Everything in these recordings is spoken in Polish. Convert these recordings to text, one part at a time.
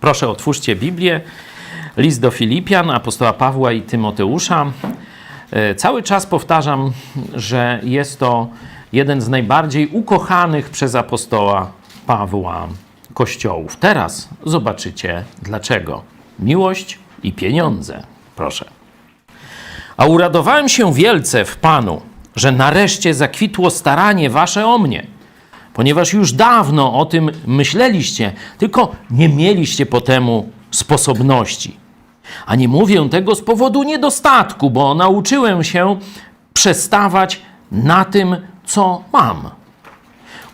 Proszę otwórzcie Biblię, list do Filipian, apostoła Pawła i Tymoteusza. E, Cały czas powtarzam, że jest to jeden z najbardziej ukochanych przez apostoła Pawła kościołów. Teraz zobaczycie dlaczego. Miłość i pieniądze. Proszę. A uradowałem się wielce w Panu, że nareszcie zakwitło staranie wasze o mnie, ponieważ już dawno o tym myśleliście, tylko nie mieliście po temu sposobności. A nie mówię tego z powodu niedostatku, bo nauczyłem się przestawać na tym, co mam.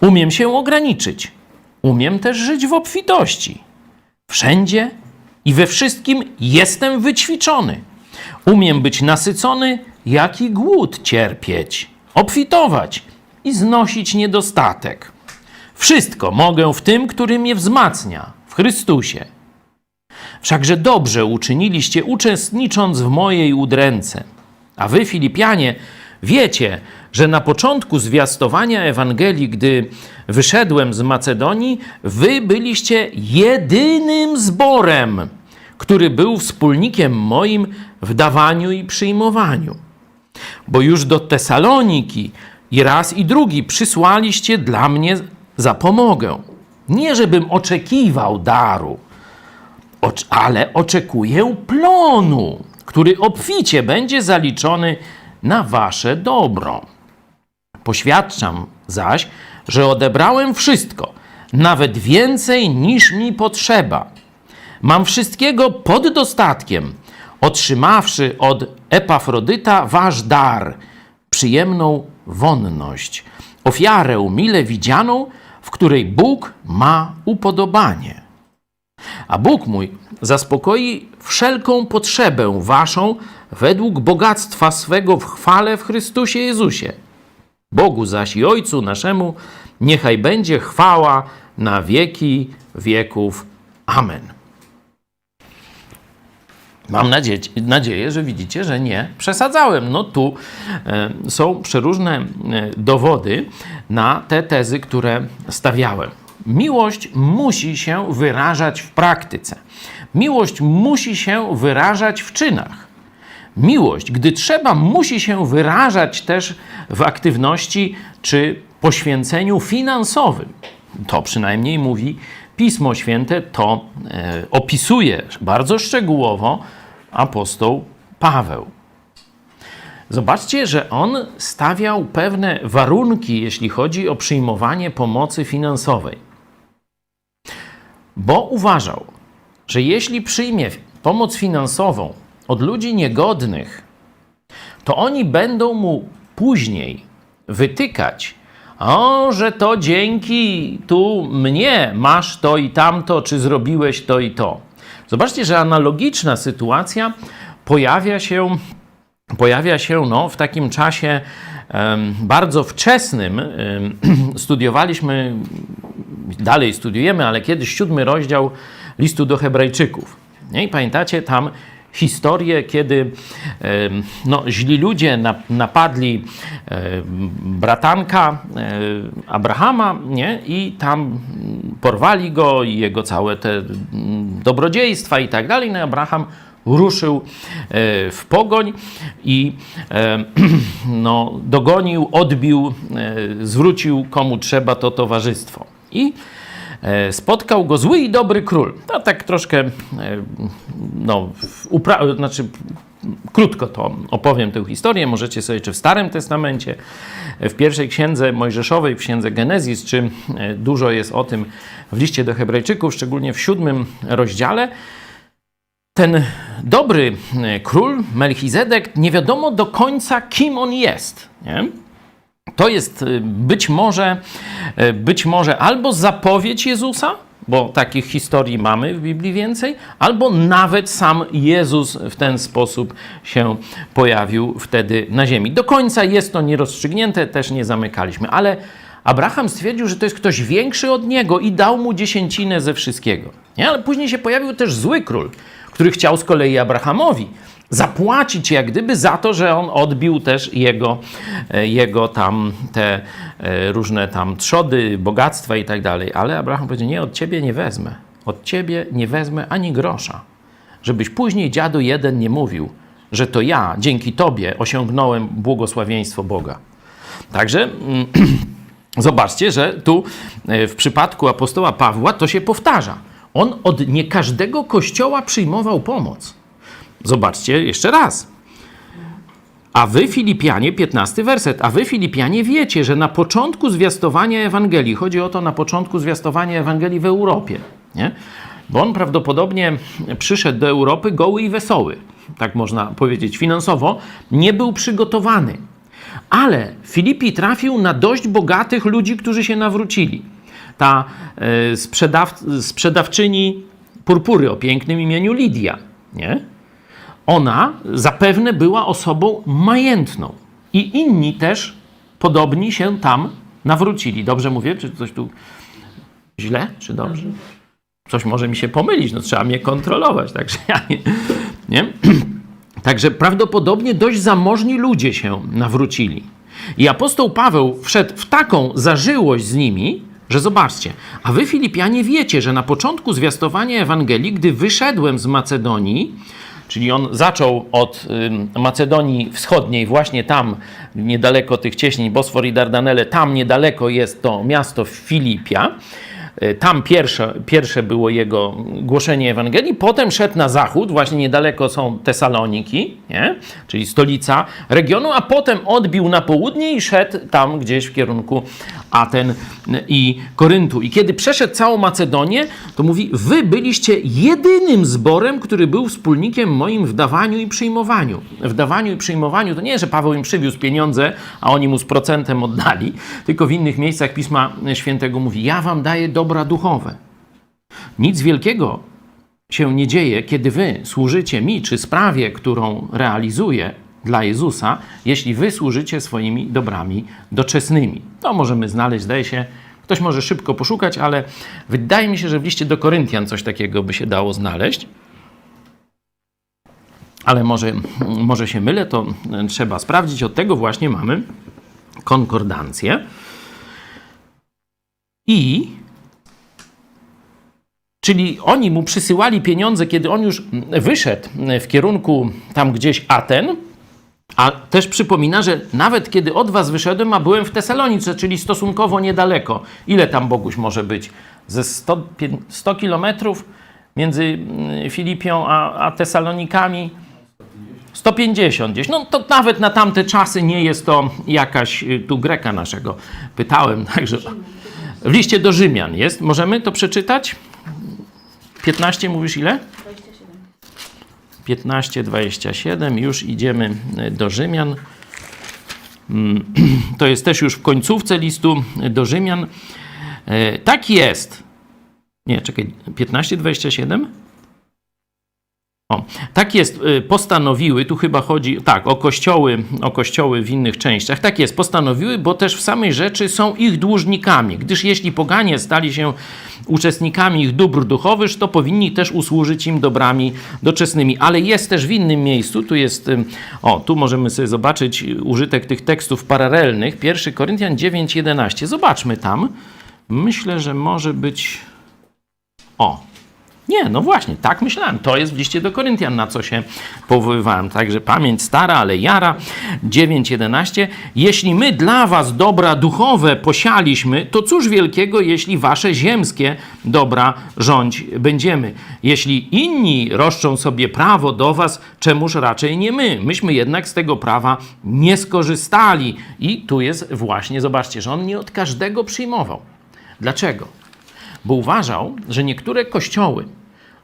Umiem się ograniczyć. Umiem też żyć w obfitości. Wszędzie i we wszystkim jestem wyćwiczony. Umiem być nasycony, jak i głód cierpieć, obfitować i znosić niedostatek. Wszystko mogę w tym, który mnie wzmacnia, w Chrystusie. Wszakże dobrze uczyniliście, uczestnicząc w mojej udręce. A wy, Filipianie, wiecie, że na początku zwiastowania Ewangelii, gdy wyszedłem z Macedonii, wy byliście jedynym zborem, który był wspólnikiem moim w dawaniu i przyjmowaniu. Bo już do Tesaloniki i raz i drugi przysłaliście dla mnie zapomogę. Nie żebym oczekiwał daru, ale oczekuję plonu, który obficie będzie zaliczony na wasze dobro. Poświadczam zaś, że odebrałem wszystko, nawet więcej niż mi potrzeba. Mam wszystkiego pod dostatkiem, otrzymawszy od Epafrodyta wasz dar, przyjemną wonność, ofiarę mile widzianą, w której Bóg ma upodobanie. A Bóg mój zaspokoi wszelką potrzebę waszą według bogactwa swego w chwale w Chrystusie Jezusie. Bogu zaś i Ojcu naszemu niechaj będzie chwała na wieki wieków. Amen. Mam nadzieję, nadzieję, że widzicie, że nie przesadzałem. No tu e, są przeróżne e, dowody na te tezy, które stawiałem. Miłość musi się wyrażać w praktyce. Miłość musi się wyrażać w czynach. Miłość, gdy trzeba, musi się wyrażać też w aktywności czy poświęceniu finansowym. To przynajmniej mówi Pismo Święte, to e, opisuje bardzo szczegółowo apostoł Paweł. Zobaczcie, że on stawiał pewne warunki, jeśli chodzi o przyjmowanie pomocy finansowej. Bo uważał, że jeśli przyjmie pomoc finansową od ludzi niegodnych, to oni będą mu później wytykać, o, że to dzięki tu mnie masz to i tamto, czy zrobiłeś to i to. Zobaczcie, że analogiczna sytuacja pojawia się, pojawia się no, w takim czasie em, bardzo wczesnym. Em, studiowaliśmy, dalej studiujemy, ale kiedyś siódmy rozdział listu do Hebrajczyków. Nie? I pamiętacie tam historię, kiedy no, źli ludzie na- napadli bratanka Abrahama nie? i tam porwali go i jego całe te dobrodziejstwa i tak dalej. No, Abraham ruszył e, w pogoń i no, dogonił, odbił, e, zwrócił komu trzeba to towarzystwo. I spotkał go zły i dobry król. To tak troszkę, e, no, upra- znaczy krótko to opowiem tę historię. Możecie sobie czy w Starym Testamencie, w pierwszej księdze Mojżeszowej, w księdze Genezis, czy e, dużo jest o tym w liście do Hebrajczyków, szczególnie w siódmym rozdziale. Ten dobry e, król, Melchizedek, nie wiadomo do końca, kim on jest. Nie? To jest y, być może, y, być może albo zapowiedź Jezusa, bo takich historii mamy w Biblii więcej, albo nawet sam Jezus w ten sposób się pojawił wtedy na ziemi. Do końca jest to nierozstrzygnięte, też nie zamykaliśmy, ale Abraham stwierdził, że to jest ktoś większy od niego i dał mu dziesięcinę ze wszystkiego. Nie? Ale później się pojawił też zły król, który chciał z kolei Abrahamowi zapłacić jak gdyby za to, że on odbił też jego, e, jego tam te e, różne tam trzody, bogactwa i tak dalej. Ale Abraham powiedział, nie, od ciebie nie wezmę. od ciebie nie wezmę ani grosza, żebyś później dziadu jeden nie mówił, że to ja dzięki tobie osiągnąłem błogosławieństwo Boga. Także mm, zobaczcie, że tu e, w przypadku apostoła Pawła to się powtarza. On od nie każdego kościoła przyjmował pomoc. Zobaczcie jeszcze raz. A wy, Filipianie, 15 werset, a wy, Filipianie, wiecie, że na początku zwiastowania Ewangelii, chodzi o to na początku zwiastowania Ewangelii w Europie, nie? bo on prawdopodobnie przyszedł do Europy goły i wesoły, tak można powiedzieć, finansowo, nie był przygotowany. Ale Filipi trafił na dość bogatych ludzi, którzy się nawrócili. Ta e, sprzedaw, sprzedawczyni purpury o pięknym imieniu Lidia, nie? Ona zapewne była osobą majętną. I inni też podobni się tam nawrócili. Dobrze mówię? Czy coś tu źle, czy dobrze? Coś może mi się pomylić, no trzeba mnie kontrolować, także ja nie. nie? Także prawdopodobnie dość zamożni ludzie się nawrócili. I apostoł Paweł wszedł w taką zażyłość z nimi, że zobaczcie, a wy Filipianie wiecie, że na początku zwiastowania Ewangelii, gdy wyszedłem z Macedonii, czyli on zaczął od Macedonii Wschodniej, właśnie tam, niedaleko tych cieśnin Bosfor i Dardanelle, tam niedaleko jest to miasto Filipia. Y, Tam pierwsze, pierwsze było jego głoszenie Ewangelii, potem szedł na zachód, właśnie niedaleko są Tesaloniki, nie? czyli stolica regionu, a potem odbił na południe i szedł tam gdzieś w kierunku Aten i Koryntu. I kiedy przeszedł całą Macedonię, to mówi, wy byliście jedynym zborem, który był wspólnikiem moim w dawaniu i przyjmowaniu. W dawaniu i przyjmowaniu to nie, że Paweł im przywiózł pieniądze, a oni mu z procentem oddali, tylko w innych miejscach Pisma Świętego mówi, ja wam daję dobra duchowe. Nic wielkiego się nie dzieje, kiedy wy służycie mi, czy sprawie, którą realizuję dla Jezusa, jeśli wy służycie swoimi dobrami doczesnymi. To możemy znaleźć, zdaje się, ktoś może szybko poszukać, ale wydaje mi się, że w liście do Koryntian coś takiego by się dało znaleźć. Ale może, może się mylę, to trzeba sprawdzić. Od tego właśnie mamy konkordancję. I Czyli oni mu przysyłali pieniądze, kiedy on już wyszedł w kierunku tam gdzieś Aten, a też przypomina, że nawet kiedy od was wyszedłem, a byłem w Tesalonice, czyli stosunkowo niedaleko. Ile tam Boguś może być? Ze 100, pię- 100 kilometrów między mm, Filipią a, a Tesalonikami? 150 gdzieś. No to nawet na tamte czasy nie jest to jakaś, y, tu Greka naszego pytałem, także w liście do Rzymian jest. Możemy to przeczytać? 15 mówisz ile? 15, 27, już idziemy e, do Rzymian. Mm, To jest też już w końcówce listu do Rzymian. E, Tak jest. Nie, czekaj, 15, 27? O, tak jest, postanowiły, tu chyba chodzi, tak, o kościoły, o kościoły w innych częściach. Tak jest, postanowiły, bo też w samej rzeczy są ich dłużnikami, gdyż jeśli poganie stali się uczestnikami ich dóbr duchowych, to powinni też usłużyć im dobrami doczesnymi. Ale jest też w innym miejscu, tu jest, o, tu możemy sobie zobaczyć użytek tych tekstów paralelnych, 1 Koryntian 9, 11. Zobaczmy tam. Myślę, że może być, o, nie, no właśnie, tak myślałem. To jest w liście do Koryntian, na co się powoływałem. Także pamięć stara, ale jara. 9.11. Jeśli my dla was dobra duchowe posialiśmy, to cóż wielkiego, jeśli wasze ziemskie dobra rządź będziemy. Jeśli inni roszczą sobie prawo do was, czemuż raczej nie my. Myśmy jednak z tego prawa nie skorzystali. I tu jest właśnie, zobaczcie, że on nie od każdego przyjmował. Dlaczego? Bo uważał, że niektóre kościoły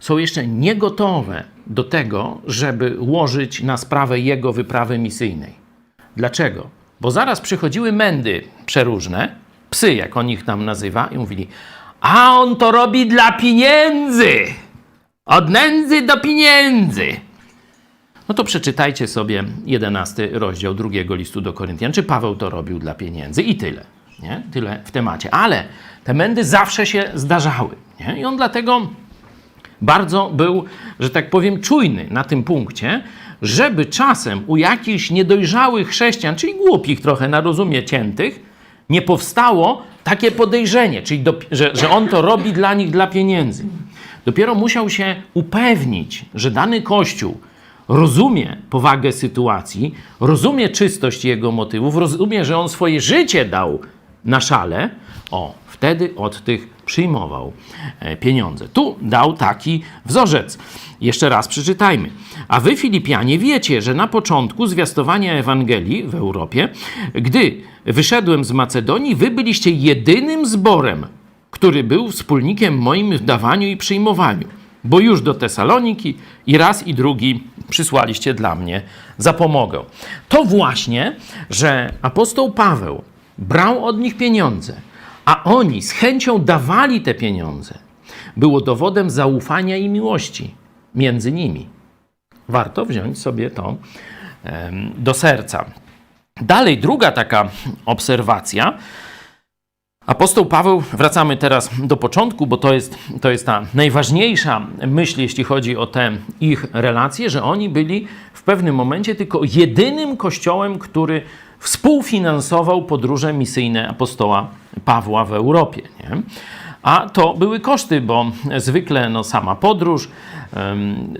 są jeszcze niegotowe do tego, żeby łożyć na sprawę jego wyprawy misyjnej. Dlaczego? Bo zaraz przychodziły mędy przeróżne, psy, jak on ich tam nazywa, i mówili: A on to robi dla pieniędzy! Od nędzy do pieniędzy! No to przeczytajcie sobie 11 rozdział drugiego listu do Koryntian, czy Paweł to robił dla pieniędzy i tyle. Nie? Tyle w temacie. Ale te mędy zawsze się zdarzały. Nie? I on dlatego bardzo był, że tak powiem, czujny na tym punkcie, żeby czasem u jakichś niedojrzałych chrześcijan, czyli głupich trochę na rozumie ciętych, nie powstało takie podejrzenie, czyli do, że, że on to robi dla nich dla pieniędzy. Dopiero musiał się upewnić, że dany kościół rozumie powagę sytuacji, rozumie czystość jego motywów, rozumie, że on swoje życie dał na szale, o, wtedy od tych przyjmował e, pieniądze. Tu dał taki wzorzec. Jeszcze raz przeczytajmy. A wy, Filipianie, wiecie, że na początku zwiastowania Ewangelii w Europie, gdy wyszedłem z Macedonii, wy byliście jedynym zborem, który był wspólnikiem moim w dawaniu i przyjmowaniu. Bo już do Tesaloniki i raz i drugi przysłaliście dla mnie zapomogę. To właśnie, że apostoł Paweł brał od nich pieniądze, a oni z chęcią dawali te pieniądze, było dowodem zaufania i miłości między nimi. Warto wziąć sobie to do serca. Dalej, druga taka obserwacja. Apostoł Paweł, wracamy teraz do początku, bo to jest, to jest ta najważniejsza myśl, jeśli chodzi o te ich relacje, że oni byli w pewnym momencie tylko jedynym kościołem, który współfinansował podróże misyjne apostoła Pawła w Europie. Nie? A to były koszty, bo zwykle no, sama podróż,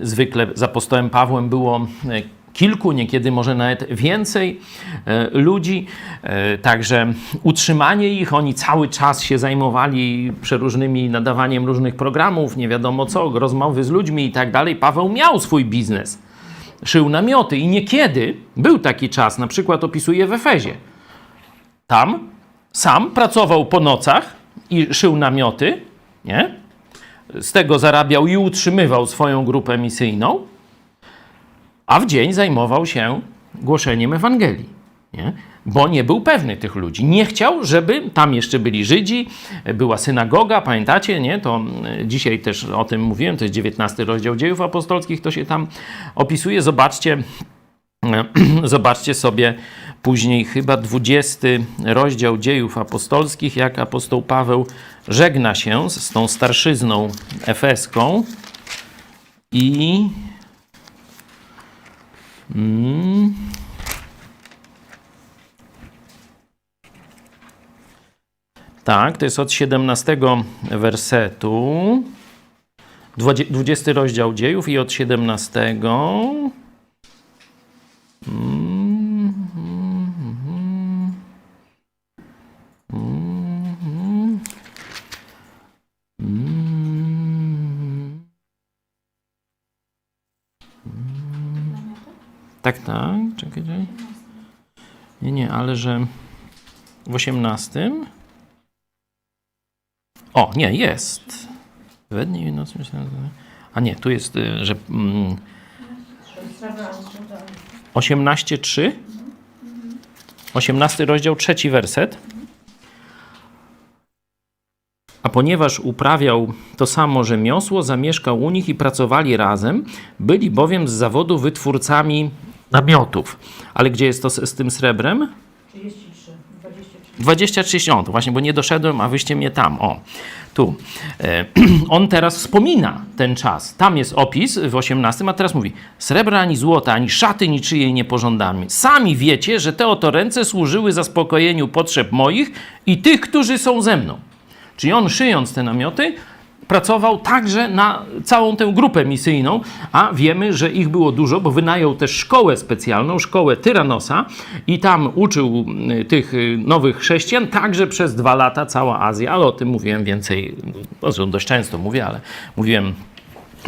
zwykle z apostołem Pawłem było e, kilku, niekiedy może nawet więcej e, ludzi. E, Także utrzymanie ich, oni cały czas się zajmowali przeróżnymi nadawaniem różnych programów, nie wiadomo co, rozmowy z ludźmi i tak dalej. Paweł miał swój biznes. Szył namioty i niekiedy był taki czas, na przykład opisuje w Efezie. Tam sam pracował po nocach i szył namioty, nie? Z tego zarabiał i utrzymywał swoją grupę misyjną a w dzień zajmował się głoszeniem Ewangelii. Nie? Bo nie był pewny tych ludzi. Nie chciał, żeby tam jeszcze byli Żydzi, była synagoga, pamiętacie, nie? To e, dzisiaj też o tym mówiłem, to jest 19 rozdział dziejów apostolskich, to się tam opisuje. Zobaczcie, zobaczcie sobie później chyba 20 rozdział dziejów apostolskich, jak apostoł Paweł żegna się z, tą starszyzną efeską i Mm. Tak, to jest od 17 wersetu. Dwadzie- 20 rozdział dziejów i od 17. Mm, mm, mm, mm, mm. Tak, tak, czekaj, czekaj. Nie, nie, ale że w 18. O, nie, jest. We dnie i nocy. A nie, tu jest, y, że mm, 18.3. 18 rozdział, trzeci werset. A ponieważ uprawiał to samo rzemiosło, zamieszkał u nich i pracowali razem, byli bowiem z zawodu wytwórcami namiotów. Ale gdzie jest to z, z tym srebrem? 33, 23. 23, o, to właśnie, bo nie doszedłem, a wyście mnie tam, o, tu. E, on teraz wspomina ten czas. Tam jest opis w 18, a teraz mówi, srebra ani złota, ani szaty niczyjej nie pożądamy. Sami wiecie, że te oto ręce służyły zaspokojeniu potrzeb moich i tych, którzy są ze mną. Czyli on szyjąc te namioty, pracował także na całą tę grupę misyjną, a wiemy, że ich było dużo, bo wynajął też szkołę specjalną, szkołę Tyranosa i tam uczył y, tych y, nowych chrześcijan, także przez dwa lata cała Azja, ale o tym mówiłem więcej, no, zresztą dość często mówię, ale mówiłem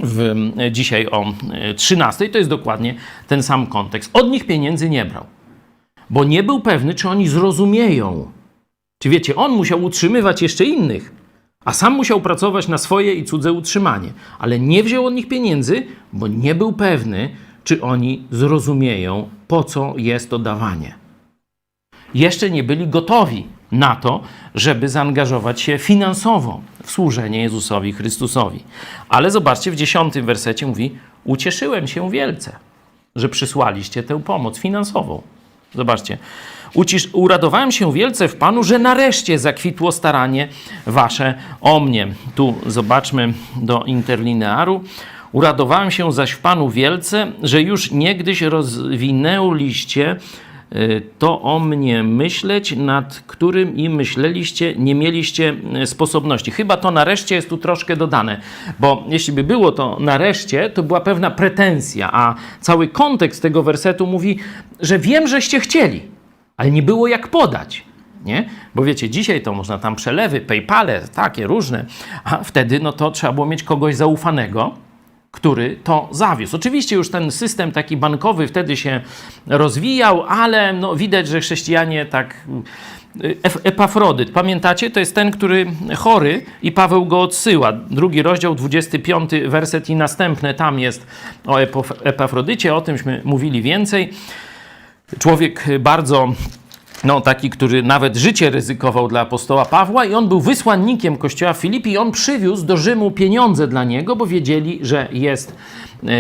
w, dzisiaj o y, 13, to jest dokładnie ten sam kontekst. Od nich pieniędzy nie brał, bo nie był pewny, czy oni zrozumieją. Czy wiecie, on musiał utrzymywać jeszcze innych, a sam musiał pracować na swoje i cudze utrzymanie, ale nie wziął od nich pieniędzy, bo nie był pewny, czy oni zrozumieją, po co jest to dawanie. Jeszcze nie byli gotowi na to, żeby zaangażować się finansowo w służenie Jezusowi Chrystusowi. Ale zobaczcie, w dziesiątym wersecie mówi: Ucieszyłem się wielce, że przysłaliście tę pomoc finansową. Zobaczcie. Ucisz, uradowałem się wielce w Panu, że nareszcie zakwitło staranie wasze o mnie. Tu zobaczmy do interlinearu. Uradowałem się zaś w Panu wielce, że już niegdyś rozwinęliście to o mnie myśleć, nad którym i myśleliście, nie mieliście y, sposobności. Chyba to nareszcie jest tu troszkę dodane, bo jeśli by było to nareszcie, to była pewna pretensja, a cały kontekst tego wersetu mówi, że wiem, żeście chcieli, ale nie było jak podać. Nie? Bo wiecie, dzisiaj to można tam przelewy, PayPale, takie różne, a wtedy no to trzeba było mieć kogoś zaufanego, który to zawiózł. Oczywiście już ten system taki bankowy wtedy się rozwijał, ale no widać, że chrześcijanie tak. Ef- Epafrodyt, pamiętacie? To jest ten, który chory i Paweł go odsyła. Drugi rozdział, 25 werset i następne, tam jest o Epafrodycie, o tymśmy mówili więcej. Człowiek bardzo no, taki, który nawet życie ryzykował dla apostoła Pawła i on był wysłannikiem kościoła Filipi i on przywiózł do Rzymu pieniądze dla niego, bo wiedzieli, że jest,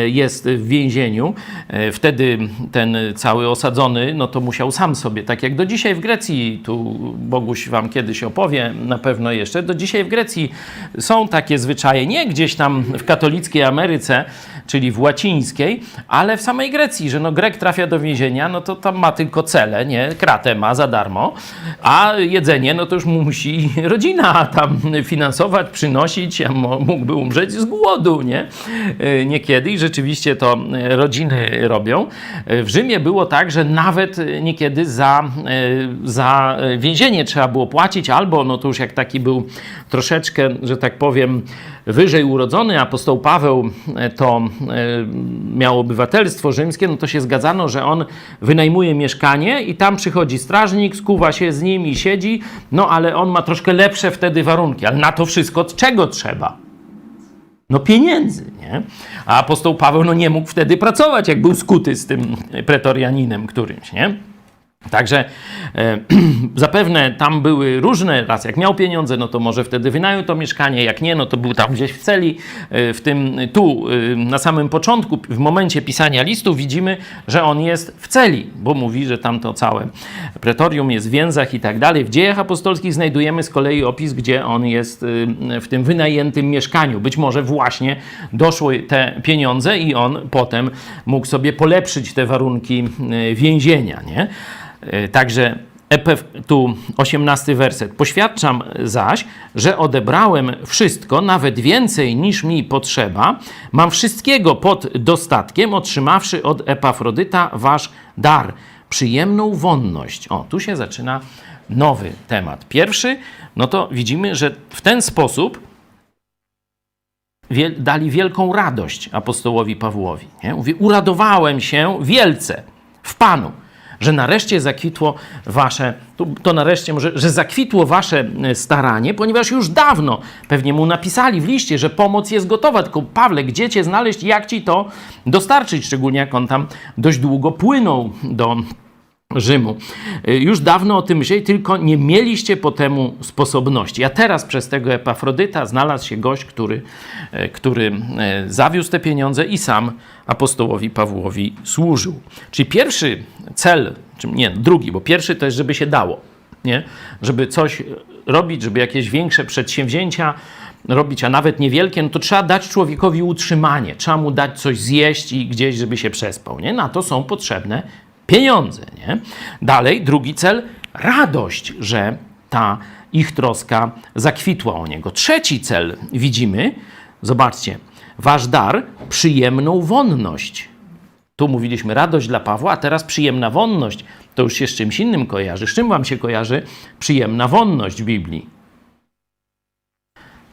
jest w więzieniu. E, Wtedy ten cały osadzony, no to musiał sam sobie, tak jak do dzisiaj w Grecji, tu Boguś wam kiedyś opowie na pewno jeszcze, do dzisiaj w Grecji są takie zwyczaje, nie gdzieś tam w katolickiej Ameryce, czyli w łacińskiej, ale w samej Grecji, że no Grek trafia do więzienia, no to tam ma tylko cele, nie? Kratę ma za darmo, a jedzenie, no to już mu musi rodzina tam finansować, przynosić, a mógłby umrzeć z głodu, nie? E, Niekiedy i rzeczywiście to e, rodziny robią. E, W Rzymie było tak, że nawet e, niekiedy za, za więzienie trzeba było płacić, albo no to już jak taki był troszeczkę, że tak powiem, wyżej urodzony apostoł Paweł to miał obywatelstwo rzymskie, no to się zgadzano, że on wynajmuje mieszkanie i tam przychodzi strażnik, skuwa się z nim i siedzi, no ale on ma troszkę lepsze wtedy warunki, ale na to wszystko czego trzeba? No pieniędzy, nie? A apostoł Paweł no nie mógł wtedy pracować, jak był skuty z tym pretorianinem którymś, nie? Także e, zapewne tam były różne, raz jak miał pieniądze, no to może wtedy wynajął to mieszkanie, jak nie, no to był tam gdzieś w celi. E, w tym tu, e, na samym początku, w momencie pisania listu widzimy, że on jest w celi, bo mówi, że tam to całe pretorium jest w więzach i tak dalej. W dziejach apostolskich znajdujemy z kolei opis, gdzie on jest e, w tym wynajętym mieszkaniu. Być może właśnie doszły te pieniądze i on potem mógł sobie polepszyć te warunki e, więzienia, nie? E, Także Epef, tu 18 werset. Poświadczam zaś, że odebrałem wszystko, nawet więcej niż mi potrzeba. Mam wszystkiego pod dostatkiem, otrzymawszy od Epafrodyta wasz dar, przyjemną wonność. O, tu się zaczyna nowy temat. Pierwszy, no to widzimy, że w ten sposób wiel- dali wielką radość apostołowi Pawłowi. Nie? Mówi, uradowałem się wielce w Panu, że nareszcie zakwitło wasze, to, nareszcie może, że zakwitło wasze e, staranie, ponieważ już dawno pewnie mu napisali w liście, że pomoc jest gotowa, tylko Pawle, gdzie cię znaleźć, jak ci to dostarczyć, szczególnie jak on tam dość długo płynął do Rzymu. Y, Już dawno o tym myśleli, tylko nie mieliście po temu sposobności. A teraz przez tego Epafrodyta znalazł się gość, który, e, który e, zawiózł te pieniądze i sam apostołowi Pawłowi służył. Czyli pierwszy cel, czy nie, drugi, bo pierwszy to jest, żeby się dało, nie? Żeby coś robić, żeby jakieś większe przedsięwzięcia robić, a nawet niewielkie, no to trzeba dać człowiekowi utrzymanie, trzeba mu dać coś zjeść i gdzieś, żeby się przespał, nie? Na to są potrzebne pieniądze, nie? Dalej, drugi cel, radość, że ta ich troska zakwitła o niego. Trzeci cel widzimy, zobaczcie, wasz dar, przyjemną wonność. Tu mówiliśmy radość dla Pawła, a teraz przyjemna wonność. To już się z czymś innym kojarzy. Z czym wam się kojarzy przyjemna wonność w Biblii?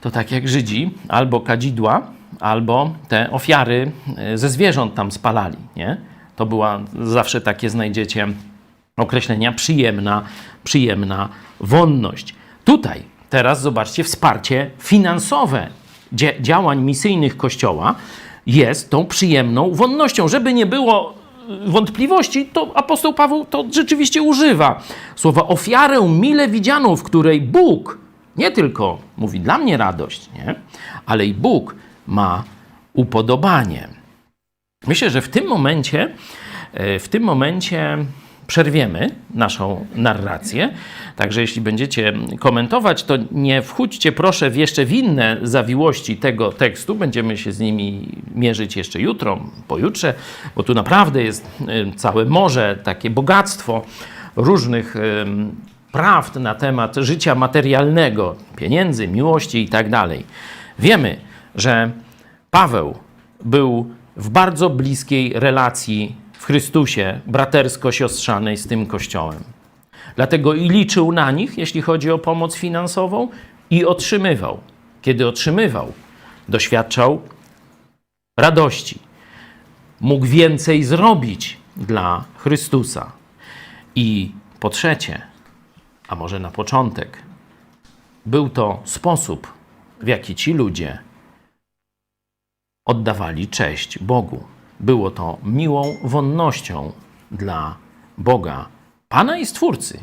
To tak jak Żydzi albo kadzidła, albo te ofiary e, ze zwierząt tam spalali, nie? To była zawsze takie znajdziecie określenia przyjemna, przyjemna wonność. Tutaj teraz zobaczcie wsparcie finansowe dzia- działań misyjnych Kościoła jest tą przyjemną wonnością. Żeby nie było y, wątpliwości, to apostoł Paweł to rzeczywiście używa słowa ofiarę mile widzianą, w której Bóg nie tylko mówi dla mnie radość, nie? ale i Bóg ma upodobanie. Myślę, że w tym momencie, e, w tym momencie przerwiemy naszą narrację. Także jeśli będziecie komentować, to nie wchódźcie proszę w jeszcze w inne zawiłości tego tekstu. Będziemy się z nimi mierzyć jeszcze jutro, pojutrze, bo tu naprawdę jest y, całe morze, takie bogactwo różnych ym, prawd na temat życia materialnego, pieniędzy, miłości i tak dalej. Wiemy, że Paweł był w bardzo bliskiej relacji w Chrystusie, bratersko-siostrzanej z tym kościołem. Dlatego i liczył na nich, jeśli chodzi o pomoc finansową, i otrzymywał. Kiedy otrzymywał, doświadczał radości. Mógł więcej zrobić dla Chrystusa. I po trzecie, a może na początek, był to sposób, w jaki ci ludzie oddawali cześć Bogu. Było to miłą wonnością dla Boga, Pana i Stwórcy.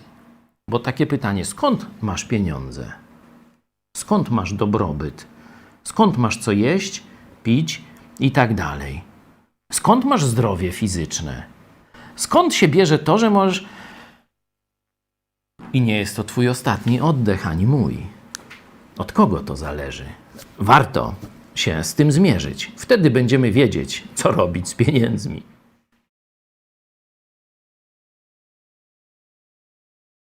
Bo takie pytanie, skąd masz pieniądze? Skąd masz dobrobyt? Skąd masz co jeść, pić i tak dalej? Skąd masz zdrowie fizyczne? Skąd się bierze to, że możesz. I nie jest to twój ostatni oddech ani mój. Od kogo to zależy? Warto się z tym zmierzyć. Wtedy będziemy wiedzieć, co robić z pieniędzmi.